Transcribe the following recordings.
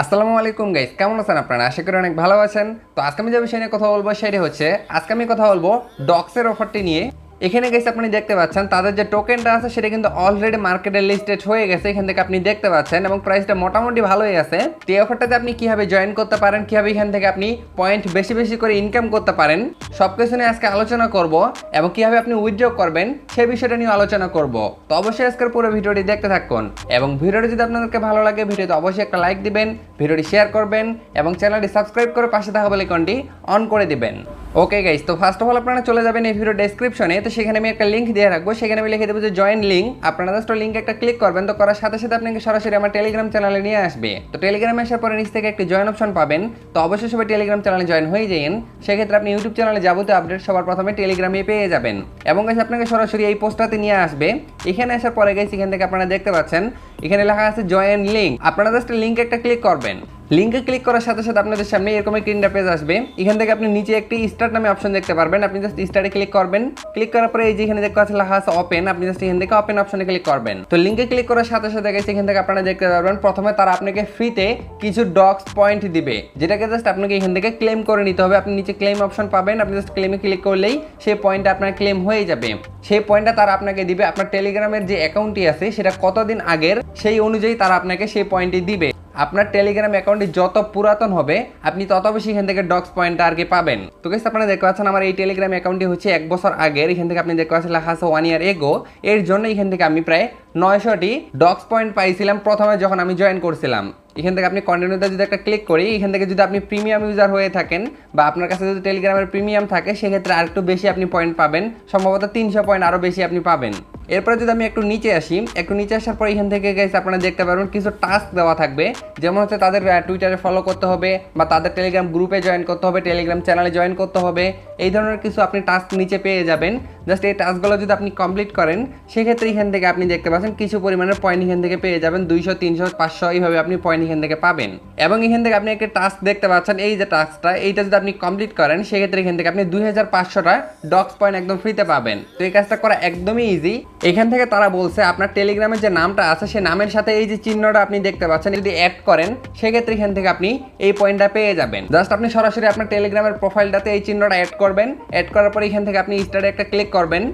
আসসালামু আলাইকুম গাইজ কেমন আছেন আপনারা? আশা করি অনেক ভালো আছেন। তো আজকে আমি যে বিষয় নিয়ে কথা বলব, সেটা হচ্ছে, আজকে আমি কথা বলব ডক্সের অফারটি নিয়ে। এখানে গেছে আপনি দেখতে পাচ্ছেন, তাদের যে টোকেনটা আছে সেটা কিন্তু অলরেডি মার্কেটে লিস্টেড হয়ে গেছে, এখান থেকে আপনি দেখতে পাচ্ছেন এবং প্রাইসটা মোটামুটি ভালোই আছে। তো এই অফারটাতে আপনি কীভাবে জয়েন করতে পারেন, কীভাবে এখান থেকে আপনি পয়েন্ট বেশি বেশি করে ইনকাম করতে পারেন সব কিছু নিয়ে আজকে আলোচনা করব এবং কীভাবে আপনি উইথড্র করবেন সেই বিষয়টা নিয়ে আলোচনা করব। তো অবশ্যই আজকের পুরো ভিডিওটি দেখতে থাকুন এবং ভিডিওটি যদি আপনাদেরকে ভালো লাগে, ভিডিওতে অবশ্যই একটা লাইক দিবেন, ভিডিওটি শেয়ার করবেন এবং চ্যানেলটি সাবস্ক্রাইব করে পাশে থাকা বেলাইকনটি অন করে দিবেন। ওকে গাইস তো ফার্স্ট অফ অল আপনারা চলে যাবেন এই ভিডিও ডেসক্রিপশনে তো সেখানে আমি একটা লিঙ্ক দিয়ে রাখব। সেখানে আমি লিখে দেবো যে জয়েন লিঙ্ক আপনারা জাস্ট লিঙ্ক একটা ক্লিক করবেন। তো করার সাথে সাথে আপনাকে সরাসরি আমার টেলিগ্রাম চ্যানেলে নিয়ে আসবে। তো টেলিগ্রামে আসার পরে নিচ থেকে একটি জয়েন অপশন পাবেন। তো অবশ্যই সবাই টেলিগ্রাম চ্যানেলে জয়েন হয়ে যান। সেক্ষেত্রে আপনি ইউটিউব চ্যানেলে যাবতীয় আপডেট সবার প্রথমে টেলিগ্রামে পেয়ে যাবেন। এবং গাইস আপনাকে সরাসরি এই পোস্টটাতে নিয়ে আসবে। এখানে আসার পরে গাইস এখান থেকে আপনারা দেখতে পাচ্ছেন, এখানে লেখা আছে জয়েন লিঙ্ক আপনারা জাস্ট লিঙ্ক একটা ক্লিক করবেন। লিঙ্কে ক্লিক করার সাথে সাথে আপনাদের সামনে এরকম একটি ইন্টারফেস আসবে। এখান থেকে আপনি নিচে একটি স্টার্ট নামে অপশন দেখতে পারবেন। আপনি জাস্ট স্টার্টে ক্লিক করবেন। ক্লিক করার পরে এই যে এখানে দেখতে পাচ্ছেন আছে ওপেন আপনি জাস্ট এখান থেকে ওপেন অপশনে ক্লিক করবেন। তো লিঙ্কে ক্লিক করার সাথে সাথে গেছে এখান থেকে আপনারা দেখতে পারবেন, প্রথমে তারা আপনাকে ফ্রিতে কিছু ডগস পয়েন্ট দিবে। যেটাকে জাস্ট আপনাকে এখান থেকে ক্লেম করে নিতে হবে। আপনি নিচে ক্লেম অপশন পাবেন। আপনি জাস্ট ক্লেমে ক্লিক করলেই সেই পয়েন্টটা আপনার ক্লেম হয়ে যাবে। সেই পয়েন্টটা তারা আপনাকে দিবে। আপনার টেলিগ্রামের যে অ্যাকাউন্টটি আছে, সেটা কতদিন আগের, সেই অনুযায়ী তারা আপনাকে সেই পয়েন্টটি দিবে। আপনার টেলিগ্রাম অ্যাকাউন্টটি যত পুরাতন হবে, আপনি তত বেশি এখান থেকে ডক্স পয়েন্ট আর কি পাবেন। তো গেছে আপনারা দেখতে পাচ্ছেন আমার এই টেলিগ্রাম অ্যাকাউন্টটি হচ্ছে এক বছর আগের। এখান থেকে আপনি দেখতে পাচ্ছেন লেখা আছে ওয়ান ইয়ার এগো এর জন্য এখান থেকে আমি প্রায় নয়শোটি ডক্স পয়েন্ট পাইছিলাম প্রথমে যখন আমি জয়েন করছিলাম। এখান থেকে আপনি কন্টিনিউতে যদি একটা ক্লিক করি, এখান থেকে যদি আপনি প্রিমিয়াম ইউজার হয়ে থাকেন বা আপনার কাছে যদি টেলিগ্রামের প্রিমিয়াম থাকে, সেক্ষেত্রে আরেকটু বেশি আপনি পয়েন্ট পাবেন। সম্ভবত তিনশো পয়েন্ট আরও বেশি আপনি পাবেন। এরপরে যদি আমি একটু নিচে আসি, একটু নিচে আসার পর এখান থেকে গেছে আপনারা দেখতে পারবেন কিছু টাস্ক দেওয়া থাকবে। যেমন হচ্ছে তাদের টুইটারে ফলো করতে হবে বা তাদের টেলিগ্রাম গ্রুপে জয়েন করতে হবে টেলিগ্রাম চ্যানেলে জয়েন করতে হবে। এই ধরনের কিছু আপনি টাস্ক নিচে পেয়ে যাবেন। জাস্ট এই টাস্কগুলো যদি আপনি কমপ্লিট করেন, সেক্ষেত্রে এখান থেকে আপনি দেখতে পাচ্ছেন কিছু পরিমাণের পয়েন্ট এখান থেকে পেয়ে যাবেন দুইশো, তিনশো, পাঁচশো এইভাবে আপনি পয়েন্ট এখান থেকে পাবেন। এবং এখান থেকে আপনি একটা টাস্ক দেখতে পাচ্ছেন, এই যে টাস্কটা এইটা যদি আপনি কমপ্লিট করেন, সেক্ষেত্রে এখান থেকে আপনি দুই হাজার পাঁচশোটা ডক্স পয়েন্ট একদম ফ্রিতে পাবেন। তো এই কাজটা করা একদমই ইজি এখান থেকে তারা বলছে, আপনার টেলিগ্রামের যে নামটা আছে সেই নামের সাথে এই যে চিহ্নটা আপনি দেখতে পাচ্ছেন, যদি অ্যাড করেন, সেক্ষেত্রে এখান থেকে আপনি এই পয়েন্টটা পেয়ে যাবেন। জাস্ট আপনি সরাসরি আপনার টেলিগ্রামের প্রোফাইলটাতে এই চিহ্নটা অ্যাড করবেন। অ্যাড করার পর এখান থেকে আপনি স্টার্টে একটা ক্লিক করবেন।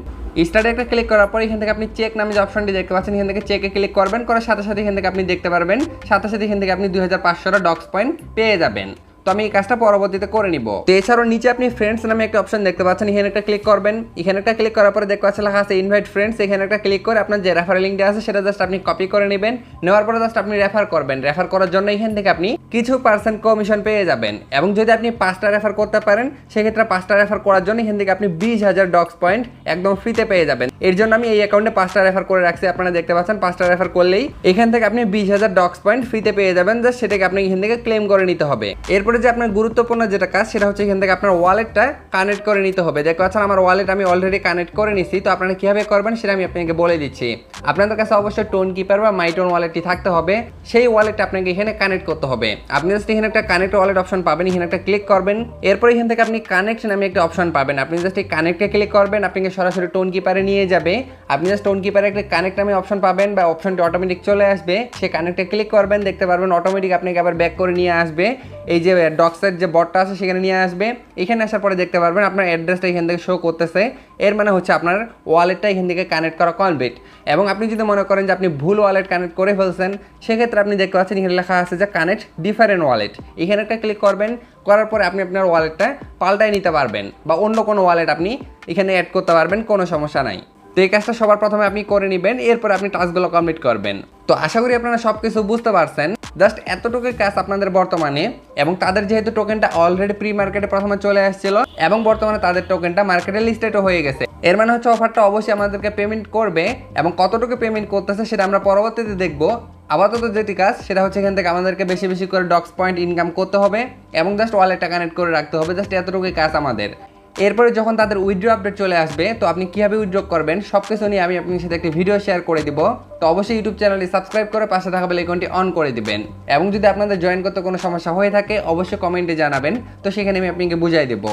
স্টার্টে একটা ক্লিক করার পর এখান থেকে আপনি চেক নামে যে অপশনটি দেখতে পাচ্ছেন, এখান থেকে চেকে ক্লিক করবেন, করার সাথে সাথে এখান থেকে আপনি দেখতে পারবেন, সাথে সাথে এখান থেকে আপনি দুই হাজার ডক্স পয়েন্ট পেয়ে যাবেন। তো আমি এই কাজটা পরবর্তীতে করে নিব। তো এছাড়াও নিচে আপনি ফ্রেন্ডস নামে একটা অপশন দেখতে পাচ্ছেন, এখানে একটা ক্লিক করবেন। এখানে একটা ক্লিক করার পরে দেখতে পাচ্ছেন, লেখা আছে ইনভাইট ফ্রেন্ডস এখানে একটা ক্লিক করে আপনার যে রেফার লিঙ্কটা আছে, সেটা জাস্ট আপনি কপি করে নেবেন। নেওয়ার পরে জাস্ট আপনি রেফার করবেন। রেফার করার জন্য এখান থেকে আপনি কিছু পার্সেন্ট কমিশন পেয়ে যাবেন। এবং যদি আপনি পাঁচটা রেফার করতে পারেন, সেক্ষেত্রে পাঁচটা রেফার করার জন্য এখান থেকে আপনি বিশ হাজার ডক্স পয়েন্ট একদম ফ্রিতে পেয়ে যাবেন। এর জন্য আমি এই অ্যাকাউন্টে পাঁচটা রেফার করে রাখছি, আপনারা দেখতে পাচ্ছেন, পাঁচটা রেফার করলেই এখান থেকে আপনি বিশ হাজার ডক্স পয়েন্ট ফ্রিতে পেয়ে যাবেন। জাস্ট সেটাকে আপনি এখান থেকে ক্লেম করে নিতে হবে। এরপরে যে আপনার গুরুত্বপূর্ণ যেটা কাজ, সেটা হচ্ছে এখান থেকে আপনার ওয়ালেটটা কানেক্ট করে নিতে হবে। দেখো পাচ্ছেন আমার ওয়ালেট আমি অলরেডি কানেক্ট করে নিছি, তো আপনারা কীভাবে করবেন সেটা আমি আপনাকে বলে দিচ্ছি। আপনাদের কাছে অবশ্যই টোন কিপার বা মাইটোন ওয়ালেটটি থাকতে হবে। সেই ওয়ালেটটা আপনাকে এখানে কানেক্ট করতে হবে। আপনি জাস্ট এখানে একটা কানেক্ট ওয়ালেট অপশন পাবেন, এখানে একটা ক্লিক করবেন। এরপর এখান থেকে আপনি কানেক্ট নামে একটা অপশন পাবেন। আপনি জাস্ট এই কানেক্টে ক্লিক করবেন, আপনাকে সরাসরি টোন কিপারে নিয়ে যাবে। আপনি জাস্ট টোন কিপারে একটা কানেক্ট নামে অপশন পাবেন বা অপশনটি অটোমেটিক চলে আসবে। সে কানেক্টে ক্লিক করবেন, দেখতে পারবেন অটোমেটিক আপনাকে আবার ব্যাক করে নিয়ে আসবে। এই যে ডক্সের যে বটটা আছে সেখানে নিয়ে আসবে। এখানে আসার পরে দেখতে পারবেন আপনার অ্যাড্রেসটা এখান থেকে শো করতেছে। এর মানে হচ্ছে আপনার ওয়ালেটটা এখান থেকে কানেক্ট করা কমপ্লিট এবং আপনি যদি মনে করেন যে আপনি ভুল ওয়ালেট কানেক্ট করে ফেলছেন, সেক্ষেত্রে আপনি দেখতে পাচ্ছেন এখানে লেখা আছে যে কানেক্ট ডিফারেন্ট ওয়ালেট এখানে একটা ক্লিক করবেন, করার পরে আপনি আপনার ওয়ালেটটা পাল্টাই নিতে পারবেন বা অন্য কোনো ওয়ালেট আপনি এখানে অ্যাড করতে পারবেন, কোনো সমস্যা নাই। তো এই কাজটা সবার প্রথমে আপনি করে নেবেন, এরপর আপনি টাস্কগুলো কমপ্লিট করবেন। তো আশা করি আপনারা সব কিছু বুঝতে পারছেন। জাস্ট এতটুকু কাজ আপনাদের বর্তমানে এবং তাদের যেহেতু টোকেনটা অলরেডি প্রি মার্কেটে প্রথমে চলে আসছিল এবং বর্তমানে তাদের টোকেনটা মার্কেটে লিস্টেডও হয়ে গেছে। এর মানে হচ্ছে অফারটা অবশ্যই আমাদেরকে পেমেন্ট করবে এবং কতটুকু পেমেন্ট করতেছে সেটা আমরা পরবর্তীতে দেখব। আপাতত যেটি কাজ সেটা হচ্ছে এখান থেকে আমাদেরকে বেশি বেশি করে ডক্স পয়েন্ট ইনকাম করতে হবে এবং জাস্ট ওয়ালেটটা কানেক্ট করে রাখতে হবে। জাস্ট এতটুকুই কাজ আমাদের। এরপরে যখন তাদের উইড্রো আপডেট চলে আসবে, তো আপনি কীভাবে উইড্রো করবেন সব কিছু নিয়ে আমি আপনার সাথে একটি ভিডিও শেয়ার করে দিব। তো অবশ্যই ইউটিউব চ্যানেলটি সাবস্ক্রাইব করে পাশে থাকা বেল আইকনটি অন করে দিবেন। এবং যদি আপনাদের জয়েন করতে কোনো সমস্যা হয়ে থাকে, অবশ্যই কমেন্টে জানাবেন। তো সেখানে আমি আপনাকে বুঝাই দেবো।